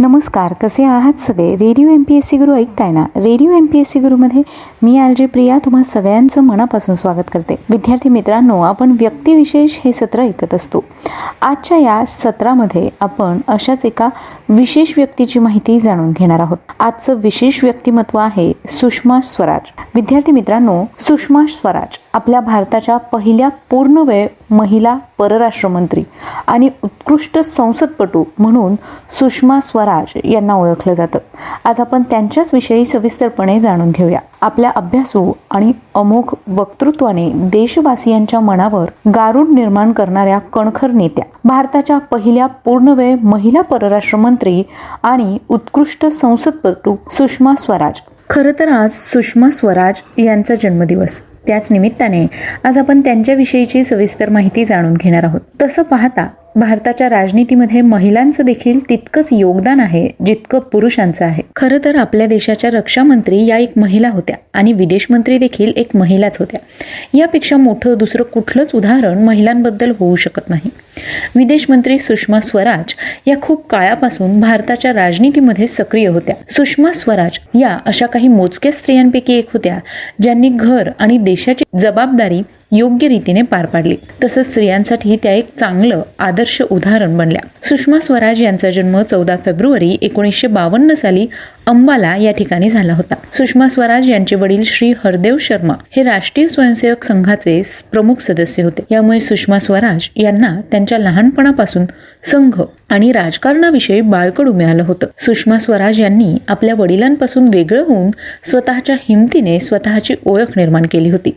नमस्कार कसे आहात सगळे? Radio M P S C Guru ऐकताय ना? Radio M P S C गुरुमध्ये मी आर जे प्रिया तुम्हा सगळ्यांचं मनापासून स्वागत करते. विद्यार्थी मित्रांनो आपण व्यक्तिविशेष हे सत्र ऐकत असतो. आजच्या या सत्रामध्ये आपण अशाच एका विशेष व्यक्तीची माहिती जाणून घेणार आहोत. आजचं विशेष व्यक्तिमत्व आहे सुषमा स्वराज. विद्यार्थी मित्रांनो सुषमा स्वराज आपल्या भारताच्या पहिल्या पूर्णवेळ महिला परराष्ट्र मंत्री आणि उत्कृष्ट संसदपटू म्हणून सुषमा स्वराज यांना ओळखलं जातं. आज आपण त्यांच्याच विषयी सविस्तरपणे जाणून घेऊया. आपल्या अभ्यासू आणि अमोघ वक्तृत्वाने देशवासियांच्या मनावर गारूड निर्माण करणाऱ्या कणखर नेत्या भारताच्या पहिल्या पूर्णवेळ महिला परराष्ट्र मंत्री आणि उत्कृष्ट संसदपटू सुषमा स्वराज. खरं तर आज सुषमा स्वराज यांचा जन्मदिवस. त्याच निमित्ताने आज आपण त्यांच्याविषयीची सविस्तर माहिती जाणून घेणार आहोत. तसं पाहता भारताच्या राजनीतीमध्ये महिलांचं देखील तितकंच योगदान आहे जितकं पुरुषांचं आहे. खरं तर आपल्या देशाच्या रक्षामंत्री या एक महिला होत्या आणि विदेश मंत्री देखील एक महिलाच होत्या. यापेक्षा मोठं दुसरं कुठलंच उदाहरण महिलांबद्दल होऊ शकत नाही. विदेश मंत्री सुषमा स्वराज या खूप काळापासून भारताच्या राजनीतीमध्ये सक्रिय होत्या. सुषमा स्वराज या अशा काही मोजक्या स्त्रियांपैकी एक होत्या ज्यांनी घर आणि देशाची जबाबदारी योग्य रीतीने पार पाडली. तसंच स्त्रियांसाठी त्या एक चांगलं आदर्श उदाहरण बनल्या. सुषमा स्वराज यांचा जन्म चौदा फेब्रुवारी एकोणीसशे बावन्न साली अंबाला या ठिकाणी झाला होता. सुषमा स्वराज यांचे वडील श्री हरदेव शर्मा हे राष्ट्रीय स्वयंसेवक संघाचे प्रमुख सदस्य होते. यामुळे सुषमा स्वराज यांना त्यांच्या लहानपणापासून संघ आणि राजकारणाविषयी बाळकडू मिळालं होतं. सुषमा स्वराज यांनी आपल्या वडिलांपासून वेगळं होऊन स्वतःच्या हिमतीने स्वतःची ओळख निर्माण केली होती.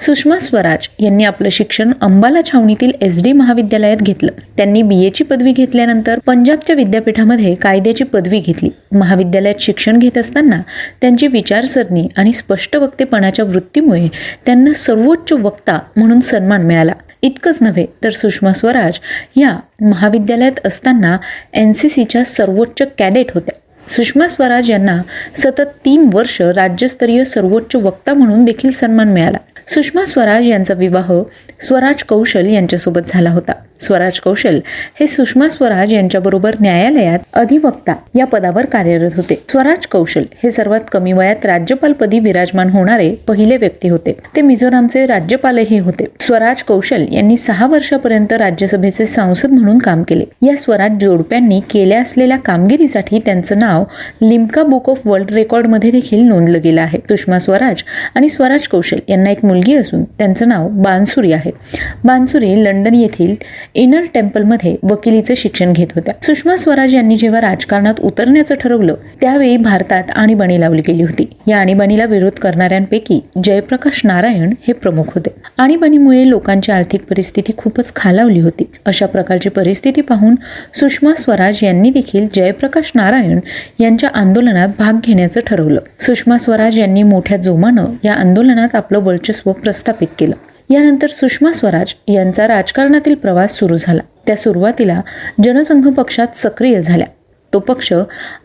सुषमा स्वराज यांनी आपलं शिक्षण अंबाला छावणीतील एस डी महाविद्यालयात घेतलं. त्यांनी बी एची पदवी घेतल्यानंतर पंजाबच्या विद्यापीठामध्ये कायद्याची पदवी घेतली. महाविद्यालयात शिक्षण घेत असताना त्यांची विचारसरणी आणि स्पष्ट वक्तेपणाच्या वृत्तीमुळे त्यांना सर्वोच्च वक्ता म्हणून सन्मान मिळाला. इतकंच नव्हे तर सुषमा स्वराज या महाविद्यालयात असताना एन सी सीच्या सर्वोच्च कॅडेट होत्या. सुषमा स्वराज यांना सतत तीन वर्ष राज्यस्तरीय सर्वोच्च वक्ता म्हणून देखील सन्मान मिळाला. सुषमा स्वराज यांचा विवाह स्वराज कौशल यांच्यासोबत झाला होता. स्वराज कौशल हे सुषमा स्वराज यांच्याबरोबर न्यायालयात अधिवक्ता या पदावर कार्यरत होते. स्वराज कौशल हे सर्वात कमी वयात राज्यपालपदी विराजमान होणारे पहिले व्यक्ती होते. ते मिझोरामचे राज्यपालही होते. स्वराज कौशल यांनी सहा वर्षापर्यंत राज्यसभेचे सांसद म्हणून काम केले. या स्वराज जोडप्यांनी केल्या असलेल्या कामगिरीसाठी त्यांचं नाव लिम्का बुक ऑफ वर्ल्ड रेकॉर्डमध्ये देखील नोंदलं गेलं आहे. सुषमा स्वराज आणि स्वराज कौशल यांना एक मुलगी असून त्यांचं नाव बानसुरी आहे. बानसुरी लंडन येथील इनर टेम्पलमध्ये वकिलीचे शिक्षण घेत होत्या. सुषमा स्वराज यांनी जेव्हा राजकारणात उतरण्याचं ठरवलं त्यावेळी भारतात आणीबाणी लावली गेली होती. या आणीबाणीला विरोध करणाऱ्यांपैकी जयप्रकाश नारायण हे प्रमुख होते. आणीबाणीमुळे लोकांची आर्थिक परिस्थिती खूपच खालावली होती. अशा प्रकारची परिस्थिती पाहून सुषमा स्वराज यांनी देखील जयप्रकाश नारायण यांच्या आंदोलनात भाग घेण्याचं ठरवलं. सुषमा स्वराज यांनी मोठ्या जोमानं या आंदोलनात आपलं वर्चस्व प्रस्थापित केलं. यानंतर सुषमा स्वराज यांचा राजकारणातील प्रवास सुरू झाला. त्या सुरुवातीला जनसंघ पक्षात सक्रिय झाल्या. तो पक्ष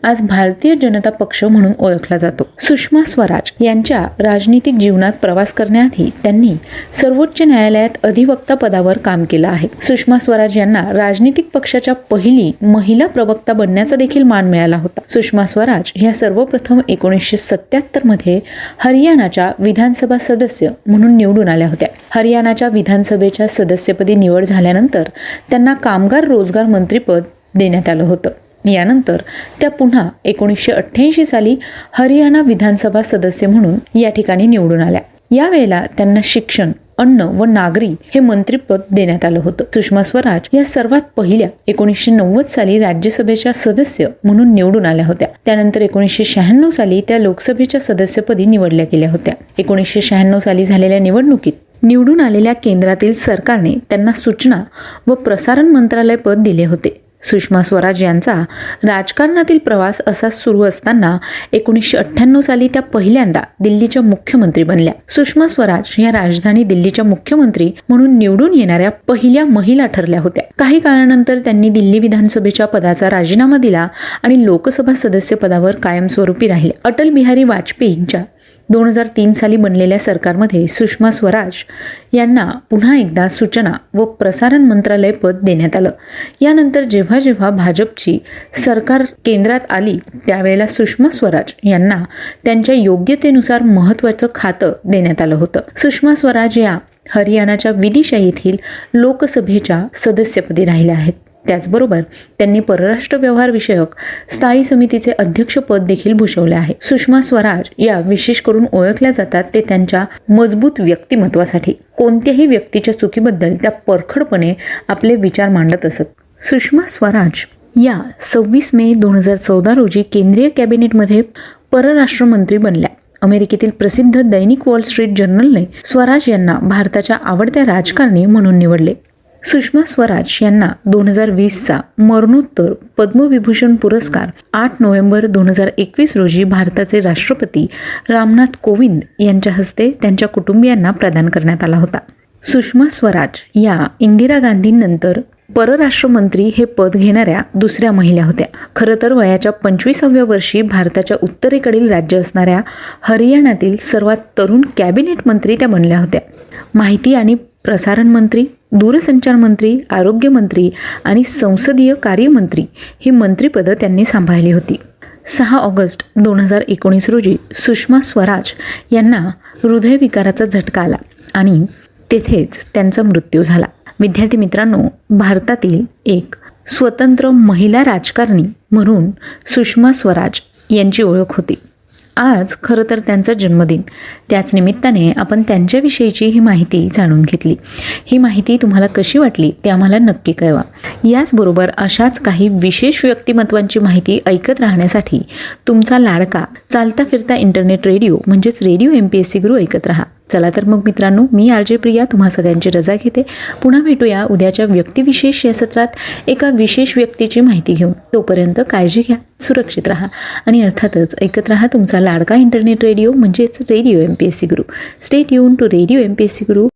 आज भारतीय जनता पक्ष म्हणून ओळखला जातो. सुषमा स्वराज यांच्या राजनीतिक जीवनात प्रवास करण्याआधी त्यांनी सर्वोच्च न्यायालयात अधिवक्ता पदावर काम केलं आहे. सुषमा स्वराज यांना राजनीतिक पक्षाच्या पहिली महिला प्रवक्ता बनण्याचा देखील मान मिळाला होता. सुषमा स्वराज ह्या सर्वप्रथम एकोणीसशे सत्याहत्तरमध्ये हरियाणाच्या विधानसभा सदस्य म्हणून निवडून आल्या होत्या. हरियाणाच्या विधानसभेच्या सदस्यपदी निवड झाल्यानंतर त्यांना कामगार रोजगार मंत्रीपद देण्यात आलं होतं. यानंतर त्या पुन्हा एकोणीसशे अठ्ठ्याऐंशी साली हरियाणा विधानसभा सदस्य म्हणून या ठिकाणी निवडून आल्या. यावेळेला त्यांना शिक्षण अन्न व नागरी हे मंत्रीपद देण्यात आलं होतं. सुषमा स्वराज या सर्वात पहिल्या एकोणीसशे नव्वद साली राज्यसभेच्या सदस्य म्हणून निवडून आल्या होत्या. त्यानंतर एकोणीसशे शहाण्णव साली त्या लोकसभेच्या सदस्यपदी निवडल्या गेल्या होत्या. एकोणीसशे शहाण्णव साली झालेल्या निवडणुकीत निवडून आलेल्या केंद्रातील सरकारने त्यांना सूचना व प्रसारण मंत्रालय पद दिले होते. सुषमा स्वराज यांचा राजकारणातील प्रवास असा सुरू असताना एकोणीसशे अठ्ठ्याण्णव साली त्या पहिल्यांदा दिल्लीच्या मुख्यमंत्री बनल्या. सुषमा स्वराज या राजधानी दिल्लीच्या मुख्यमंत्री म्हणून निवडून येणाऱ्या पहिल्या महिला ठरल्या होत्या. काही काळानंतर त्यांनी दिल्ली विधानसभेच्या पदाचा राजीनामा दिला आणि लोकसभा सदस्य पदावर कायमस्वरूपी राहिले. अटल बिहारी वाजपेयींच्या दोन हजार तीन साली बनलेल्या सरकारमध्ये सुषमा स्वराज यांना पुन्हा एकदा सूचना व प्रसारण मंत्रालय पद देण्यात आलं. यानंतर जेव्हा जेव्हा भाजपची सरकार केंद्रात आली त्यावेळेला सुषमा स्वराज यांना त्यांच्या योग्यतेनुसार महत्त्वाचं खातं देण्यात आलं होतं. सुषमा स्वराज या हरियाणाच्या विदिशा येथील लोकसभेच्या सदस्यपदी राहिल्या आहेत. त्याचबरोबर त्यांनी परराष्ट्र व्यवहार विषयक स्थायी समितीचे अध्यक्षपद देखील भूषवले आहे. सुषमा स्वराज या विशेष करून ओळखल्या जातात ते त्यांच्या मजबूत व्यक्तिमत्वासाठी. कोणत्याही व्यक्तीच्या चुकीबद्दल त्या परखडपणे आपले विचार मांडत असत. सुषमा स्वराज या सव्वीस मे दोन हजार चौदा रोजी केंद्रीय कॅबिनेटमध्ये परराष्ट्र मंत्री बनल्या. अमेरिकेतील प्रसिद्ध दैनिक वॉल स्ट्रीट जर्नलने स्वराज यांना भारताच्या आवडत्या राजकारणी म्हणून निवडले. सुषमा स्वराज यांना दोन हजार वीसचा मरणोत्तर पद्मविभूषण पुरस्कार आठ नोव्हेंबर दोन हजार एकवीस रोजी भारताचे राष्ट्रपती रामनाथ कोविंद यांच्या हस्ते त्यांच्या कुटुंबियांना प्रदान करण्यात आला होता. सुषमा स्वराज या इंदिरा गांधींनंतर परराष्ट्र मंत्री हे पद घेणाऱ्या दुसऱ्या महिला होत्या. खरं तर वयाच्या पंचवीसाव्या वर्षी भारताच्या उत्तरेकडील राज्य असणाऱ्या हरियाणातील सर्वात तरुण कॅबिनेट मंत्री त्या बनल्या होत्या. माहिती आणि प्रसारण मंत्री दूरसंचार मंत्री आरोग्यमंत्री आणि संसदीय कार्यमंत्री ही मंत्रिपदं त्यांनी सांभाळली होती. सहा ऑगस्ट दोन हजार एकोणीस रोजी सुषमा स्वराज यांना हृदयविकाराचा झटका आला आणि तेथेच त्यांचा मृत्यू झाला. विद्यार्थी मित्रांनो भारतातील एक स्वतंत्र महिला राजकारणी म्हणून सुषमा स्वराज यांची ओळख होती. आज खरं तर त्यांचा जन्मदिन. त्याच निमित्ताने आपण त्यांच्याविषयीची ही माहिती जाणून घेतली. ही माहिती तुम्हाला कशी वाटली ते आम्हाला नक्की कळवा. याचबरोबर अशाच काही विशेष व्यक्तिमत्वांची माहिती ऐकत राहण्यासाठी तुमचा लाडका चालता फिरता इंटरनेट रेडिओ म्हणजेच radio M P S C Guru ऐकत राहा. चला तर मग मित्रांनो मी आर जे प्रिया तुम्हा सगळ्यांची रजा घेते. पुन्हा भेटूया उद्याच्या व्यक्तिविशेष या सत्रात. एका विशेष व्यक्तीची माहिती घेऊन. तोपर्यंत काळजी घ्या सुरक्षित राहा आणि अर्थातच ऐकत राहा तुमचा लाडका इंटरनेट रेडिओ म्हणजेच radio M P S C Guru stay युन to radio M P S C Guru